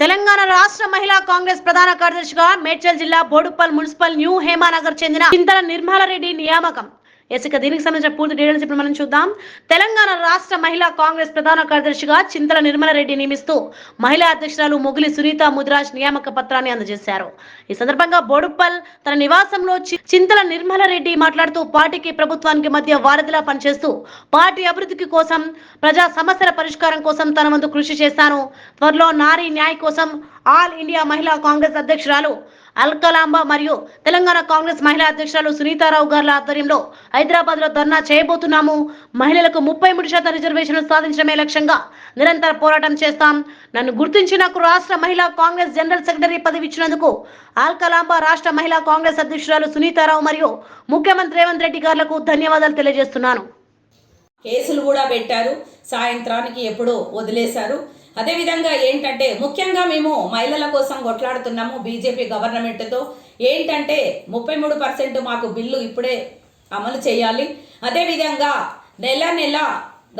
తెలంగాణ రాష్ట్ర మహిళా కాంగ్రెస్ ప్రధాన కార్యదర్శిగా మేడ్చల్ జిల్లా బోడుప్పల్ మున్సిపల్ న్యూ హేమానగర్ చెందిన చింతల నిర్మలారెడ్డి నియామకం. ఎస్ ఇక దీనికి సంబంధించిన పూర్తి డీటెయిల్స్ ఇప్పుడు మనం చూద్దాం. తెలంగాణ రాష్ట్ర మహిళా కాంగ్రెస్ ప్రధాన కార్యదర్శిగా చింతల నిర్మల రెడ్డి నియమిస్తూ మహిళా అధ్యక్షురాలు ముగిలి సునీత ముదిరాజ్ నియామక పత్రాన్ని అందజేశారు. ఈ సందర్భంగా బోడుప్పల్ తన నివాసంలో చింతల నిర్మల రెడ్డి మాట్లాడుతూ పార్టీకి ప్రభుత్వానికి మధ్య వారధిలా పనిచేస్తూ పార్టీ అభివృద్ధికి కోసం ప్రజా సమస్యల పరిష్కారం కోసం తన వంతు కృషి చేస్తాను త్వరలో నారీ న్యాయ్ కోసం ఆల్ ఇండియా మహిళా కాంగ్రెస్ అధ్యక్షురాలు అల్కలాంబ మరియు తెలంగాణ కాంగ్రెస్ మహిళా అధ్యక్షురాలు సునీతారావు గారి ఆధ్వర్యంలో హైదరాబాద్లో ధర్నా చేయబోతున్నాము. మహిళలకు ముప్పై మూడు శాతం రిజర్వేషన్లు సాధించడమే లక్ష్యంగా నిరంతర పోరాటం చేస్తాం. నన్ను గుర్తించి నాకు రాష్ట్ర మహిళా కాంగ్రెస్ జనరల్ సెక్రటరీ పదవి ఇచ్చినందుకు ఆల్కలాంబ రాష్ట్ర మహిళా కాంగ్రెస్ అధ్యక్షురాలు సునీతారావు మరియు ముఖ్యమంత్రి రేవంత్ రెడ్డి గారులకు ధన్యవాదాలు తెలియజేస్తున్నాను. కేసులు కూడా పెట్టారు. సాయంత్రానికి ఎప్పుడో వదిలేశారు. అదేవిధంగా ఏంటంటే ముఖ్యంగా మేము మహిళల కోసం కొట్లాడుతున్నాము బీజేపీ గవర్నమెంట్తో. ఏంటంటే ముప్పై మూడు పర్సెంట్ మాకు బిల్లు ఇప్పుడే అమలు చేయాలి. అదేవిధంగా నెల నెల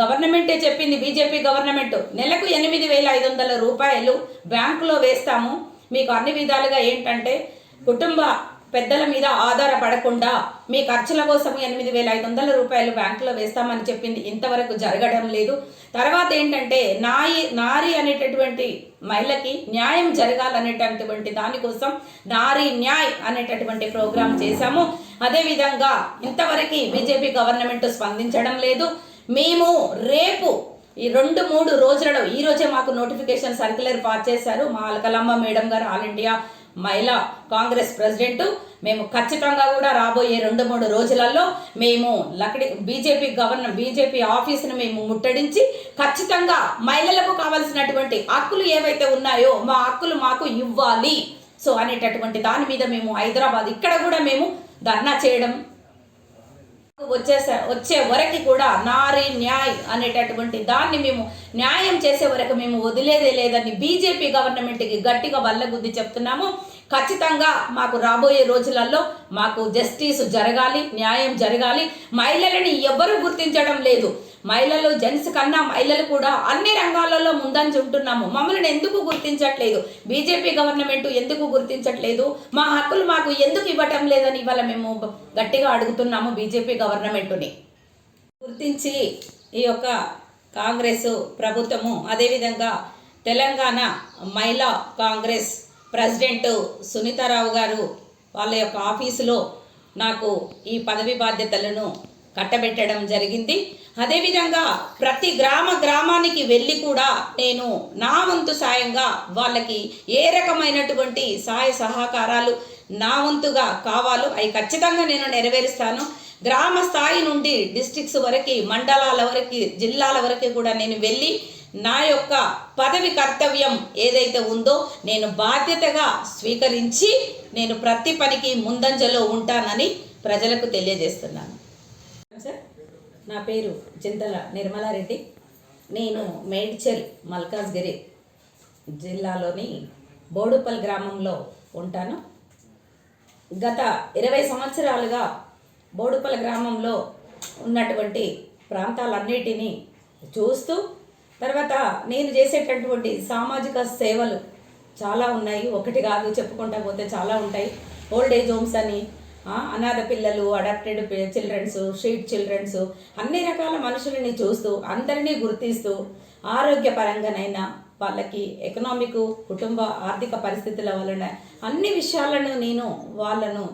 గవర్నమెంటే చెప్పింది బీజేపీ గవర్నమెంట్ నెలకు ఎనిమిది వేల ఐదు వందల రూపాయలు బ్యాంకులో వేస్తాము. మీకు అన్ని విధాలుగా ఏంటంటే కుటుంబ పెద్దల మీద ఆధారపడకుండా మీ ఖర్చుల కోసం ఎనిమిది వేల ఐదు వందల రూపాయలు బ్యాంకులో వేస్తామని చెప్పింది. ఇంతవరకు జరగడం లేదు. తర్వాత ఏంటంటే నాయి నారి అనేటటువంటి మహిళకి న్యాయం జరగాలనేటటువంటి దానికోసం నారీ న్యాయ్ అనేటటువంటి ప్రోగ్రాం చేశాము. అదేవిధంగా ఇంతవరకు బీజేపీ గవర్నమెంట్ స్పందించడం లేదు. మేము రేపు ఈ రెండు మూడు రోజులలో ఈ రోజే మాకు నోటిఫికేషన్ సర్క్యులర్ పాస్ చేశారు మా అలకలమ్మ మేడం గారు all India Mahila Congress president. మేము ఖచ్చితంగా కూడా రాబోయే రెండు మూడు రోజులలో మేము లకడి బీజేపీ గవర్నర్ బీజేపీ ఆఫీసును మేము ముట్టడించి ఖచ్చితంగా మహిళలకు కావాల్సినటువంటి హక్కులు ఏవైతే ఉన్నాయో మా హక్కులు మాకు ఇవ్వాలి. సో అనేటటువంటి దాని మీద మేము హైదరాబాద్ ఇక్కడ కూడా మేము ధర్నా చేయడం వచ్చేసే వచ్చే వరకు కూడా నారీ న్యాయ్ అనేటటువంటి దాన్ని మేము న్యాయం చేసే వరకు మేము వదిలేదే లేదని బీజేపీ గవర్నమెంట్కి గట్టిగా వల్లగుద్ది చెప్తున్నాము. ఖచ్చితంగా మాకు రాబోయే రోజులలో మాకు జస్టిస్ జరగాలి న్యాయం జరగాలి. మహిళలని ఎవ్వరూ గుర్తించడం లేదు. మహిళలు జెంట్స్ కన్నా మహిళలు కూడా అన్ని రంగాలలో ముందంజ ఉంటున్నాము. మమ్మల్ని ఎందుకు గుర్తించట్లేదు? బీజేపీ గవర్నమెంట్ ఎందుకు గుర్తించట్లేదు? మా హక్కులు మాకు ఎందుకు ఇవ్వటం లేదని ఇవాళ మేము గట్టిగా అడుగుతున్నాము బీజేపీ గవర్నమెంట్ని. గుర్తించి ఈ యొక్క కాంగ్రెస్ ప్రభుత్వము అదేవిధంగా తెలంగాణ మహిళా కాంగ్రెస్ ప్రెసిడెంట్ సునీతారావు గారు వాళ్ళ యొక్క ఆఫీసులో నాకు ఈ పదవి బాధ్యతలను కట్టబెట్టడం జరిగింది. అదేవిధంగా ప్రతి గ్రామ గ్రామానికి వెళ్ళి కూడా నేను నా వంతు సాయంగా వాళ్ళకి ఏ రకమైనటువంటి సహాయ సహకారాలు నా వంతుగా కావాలో అవి ఖచ్చితంగా నేను నెరవేరుస్తాను. గ్రామ స్థాయి నుండి డిస్ట్రిక్ట్స్ వరకు మండలాల వరకు జిల్లాల వరకు కూడా నేను వెళ్ళి నా యొక్క పదవి కర్తవ్యం ఏదైతే ఉందో నేను బాధ్యతగా స్వీకరించి నేను ప్రతి పనికి ముందంజలో ఉంటానని ప్రజలకు తెలియజేస్తున్నాను. సార్. నా పేరు చింతల నిర్మలారెడ్డి. నేను మేడ్చల్ మల్కాజ్గిరి జిల్లాలోని బోడుపల్ గ్రామంలో ఉంటాను. గత ఇరవై సంవత్సరాలుగా బోడుపల్ గ్రామంలో ఉన్నటువంటి ప్రాంతాలన్నిటినీ చూస్తూ తర్వాత నేను చేసేటటువంటి సామాజిక సేవలు చాలా ఉన్నాయి. ఒకటి కాదు చెప్పుకుంటా పోతే చాలా ఉంటాయి. ఓల్డ్ ఏజ్ హోమ్స్ అని అనాథ పిల్లలు అడాప్టెడ్ చిల్డ్రన్స్ షీట్ చిల్డ్రన్స్ అన్ని రకాల మనుషులని చూస్తూ అందరినీ గుర్తిస్తూ ఆరోగ్యపరంగానైనా వాళ్ళకి ఎకనామిక్ కుటుంబ ఆర్థిక పరిస్థితుల వలన అన్ని విషయాలను నేను వాళ్ళను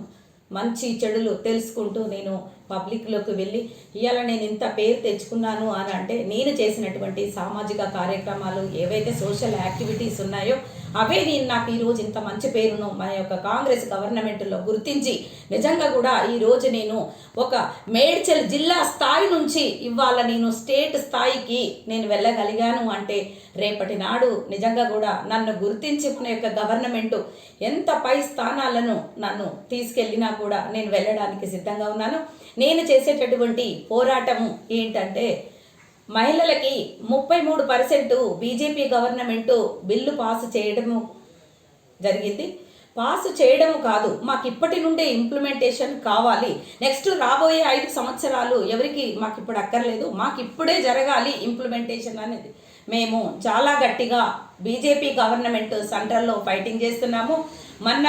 మంచి చెడులు తెలుసుకుంటూ నేను పబ్లిక్లోకి వెళ్ళి ఇవాళ నేను ఇంత పేరు తెచ్చుకున్నాను అని అంటే నేను చేసినటువంటి సామాజిక కార్యక్రమాలు ఏవైతే సోషల్ యాక్టివిటీస్ ఉన్నాయో అవే నేను నాకు ఈరోజు ఇంత మంచి పేరును మన యొక్క కాంగ్రెస్ గవర్నమెంట్లో గుర్తించి నిజంగా కూడా ఈరోజు నేను ఒక మేడ్చల్ జిల్లా స్థాయి నుంచి ఇవాళ నేను స్టేట్ స్థాయికి నేను వెళ్ళగలిగాను అంటే రేపటి నాడు నిజంగా కూడా నన్ను గుర్తించుకునే యొక్క గవర్నమెంట్ ఎంత పై స్థానాలను నన్ను తీసుకెళ్ళినా కూడా నేను వెళ్ళడానికి సిద్ధంగా ఉన్నాను. నేను చేసేటటువంటి పోరాటము ఏంటంటే మహిళలకి ముప్పై మూడు percent BJP government bill pass చేయడము జరిగింది. పాస్ చేయడం కాదు మాకు ఇప్పటి నుండే ఇంప్లిమెంటేషన్ కావాలి. నెక్స్ట్ రాబోయే ఐదు సంవత్సరాలు ఎవరికి మాకు ఇప్పుడు అక్కర్లేదు మాకు ఇప్పుడే జరగాలి ఇంప్లిమెంటేషన్ అనేది. మేము చాలా గట్టిగా బీజేపీ గవర్నమెంట్ సెంట్రల్లో ఫైటింగ్ చేస్తున్నాము. మొన్న